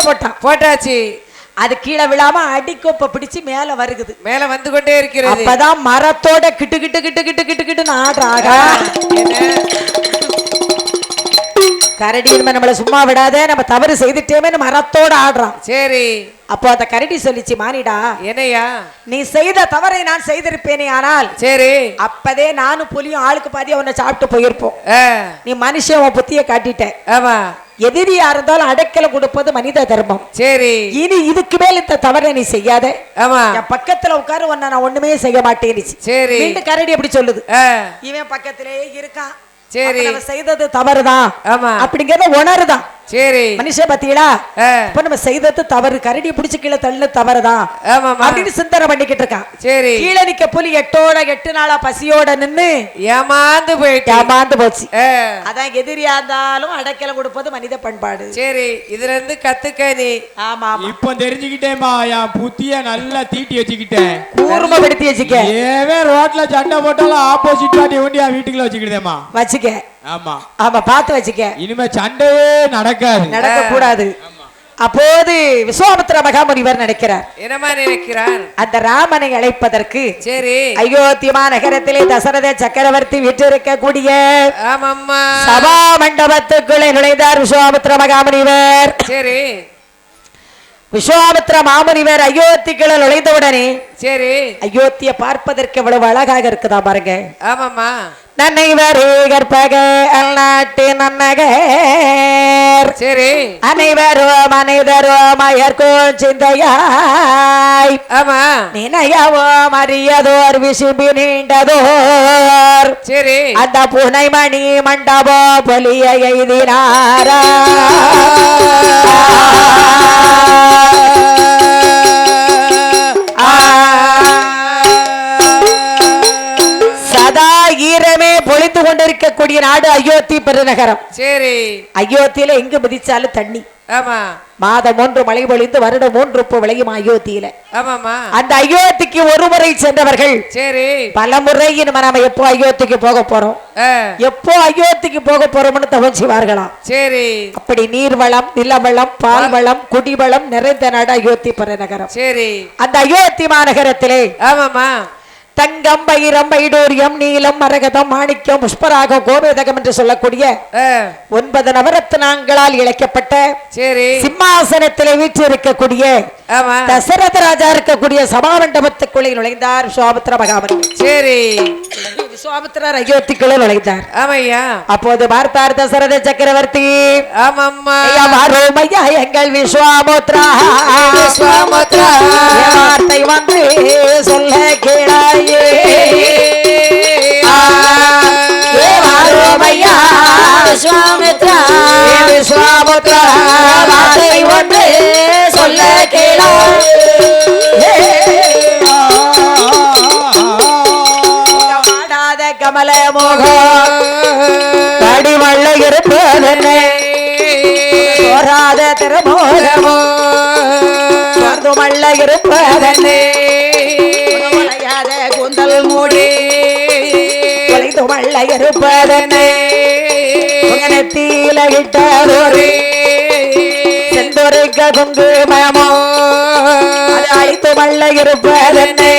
கீழே போட்டான் போட்டாச்சு. அது கீழே விழாம அடிக்கொப்ப பிடிச்சு மேல வருகுது. மேல வந்து கொண்டே இருக்கிறது. அப்பதான் மரத்தோட கிட்டு கிட்டு கிட்டு கிட்டு கிட்டு கிட்டுன்னு ஆடுறாங்க. கரடி நம்மள சும்மா விடாத நம்ம தவறு செய்துட்டேமே மரத்தோட ஆடுறான். சரி. அப்போ அந்த கரடி சொல்லிச்சு மானிடா என்னையா? நீ செய்த தவறை நான் செய்திருப்பேனே ஆனால் சரி. அப்பதே நானும் புலியும் ஆளுக்கு பாதி உன்னை சாப்பிட்டு போயிருப்போம். நீ மனுஷன் உன் புத்திய காட்டிட்ட. ஆமா. எதிரியா இருந்தாலும் அடைக்கல கொடுப்பது மனித தர்மம். சரி. இனி இதுக்கு மேல் இந்த தவறை நீ செய்யாத. ஆமா. என் பக்கத்துல உட்காரு உன்னை நான் ஒண்ணுமே செய்ய மாட்டேன்னுச்சு. சரி. கரடி எப்படி சொல்லுது. இவன் பக்கத்திலேயே இருக்கான். சரி. செய்தது தவறுதான். ஆமா. அப்படிங்கறத உணருதான். சரி. மனுஷன் பாத்தீங்களா? இப்ப நம்ம செய்தது தவறு. கரடி பிடிச்சு கீழே தள்ளு தவறுதான். அப்படின்னு சிந்தனை பண்ணிக்கிட்டு இருக்கான். சரி. கீழே நிக்க புலி எட்டோட எட்டு நாளா பசியோட நின்னு ஏமாந்து போயிட்டு. ஏமாந்து போச்சு. அதான் எதிரியா இருந்தாலும் அடைக்கல கொடுப்பது மனித பண்பாடு. சரி இதுல இருந்து கத்துக்க நீ. ஆமா இப்ப தெரிஞ்சுக்கிட்டேம்மா என் புத்திய நல்லா தீட்டி வச்சுக்கிட்டேன். கூர்மப்படுத்தி வச்சுக்க. ஏவே ரோட்ல சண்டை போட்டாலும் ஆப்போசிட் பார்ட்டி ஒண்டி என் வீட்டுக்குள்ள வச்சுக்கிட்டேம்மா வச்சுக்க. ஆமா. ஆமா பார்த்து வச்சுக்க. இனிமே சண்டையே நடக்காது. நடக்க கூடாது அப்போது விஸ்வாமித்திர மகாமுனிவர் நினைக்கிறார். என்னமா நினைக்கிறார்? அந்த ராமனை அழைப்பதற்கு சரி. அயோத்தியமா நகரத்திலே தசரத சக்கரவர்த்தி வீற்றிருக்கக்கூடிய ஆமாம்மா. சபா மண்டபத்துக்குள்ளே நுழைந்தார் விஸ்வாமித்திர மகாமுனிவர். சரி. விஸ்வாமித்திர மாமுனிவர் அயோத்திக்குள்ள நுழைந்தவுடனே சரி. அயோத்திய பார்ப்பதற்கு எவ்வளவு அழகாக இருக்குதா பாருங்க. ஆமாம்மா. நன்னைவரே கற்பக அல்நாட்டு நன்னகர் சரி. அனைவரும் அனைவரும் அயர்கோன் சிந்தையாய். ஆமா. நினையவோ மரியதோர் விசும்பி நீண்டதோர். சரி. அந்த புனைமணி மண்டபோ பொலிய எய்தினாரா. நாடு அயோத்தி பெருநகரம். சரி. அயோத்தியில எங்கு மிதிச்சாலும் தண்ணி. ஆமா. மாதம் மூன்று மழை பொழிந்து வருடம் மூன்று உப்பு விளையும் அயோத்தியில. ஆமாம்மா. அந்த அயோத்திக்கு ஒரு முறை சென்றவர்கள் சரி. பல முறை நம்ம எப்போ அயோத்திக்கு போக போறோம்? எப்போ அயோத்திக்கு போக போறோம்னு தவம் செய்வார்களாம் சரி. அப்படி நீர்வளம் நிலவளம் பால்வளம் குடிவளம் நிறைந்த நாடு அயோத்தி பெருநகரம். சரி. அந்த அயோத்தி மாநகரத்திலே ஆமாம்மா. தங்கம் வைரம் வைடூரியம் நீலம் மரகதம் மாணிக்கம் புஷ்பராகம் கோபேதகம் என்று சொல்லக்கூடிய ஒன்பது நவரத்னங்களால் இழைக்கப்பட்ட சரி. சிம்மாசனத்திலே வீற்றிருக்கக்கூடிய ஆமா. தசரத ராஜா இருக்கக்கூடிய சபாமண்டபத்துக்குள்ளே நுழைந்தார் விஸ்வாமித்திர மகாமணி சரி. விஸ்வாமித்திரர் அயோத்திக்குள்ளே நுழைந்தார். ஆமையா? அப்போது பார்த்தார் தசரத சக்கரவர்த்தி. ஆமாம்மா. ஐயா, எங்கள் விஸ்வாமுத்ரா. வார்த்தை வந்து சொல்ல விஸ்வாமித்ரா விஸ்வாமுத்ரா வார்த்தை ஒன்று சொல்ல கேளாயே வாடாத கமல மோகம் கடிமல்ல இருப்பதென்ன போராத திருமோகமோ மல்ல இருப்பதென்ன கூந்தல் மூடி. தொலைந்து மல்ல இருப்பதென்ன நெத்தியில இட்டதொரு செந்தொருக்க குங்குமமோ அது அழித்து மல்ல இருப்பதென்னை.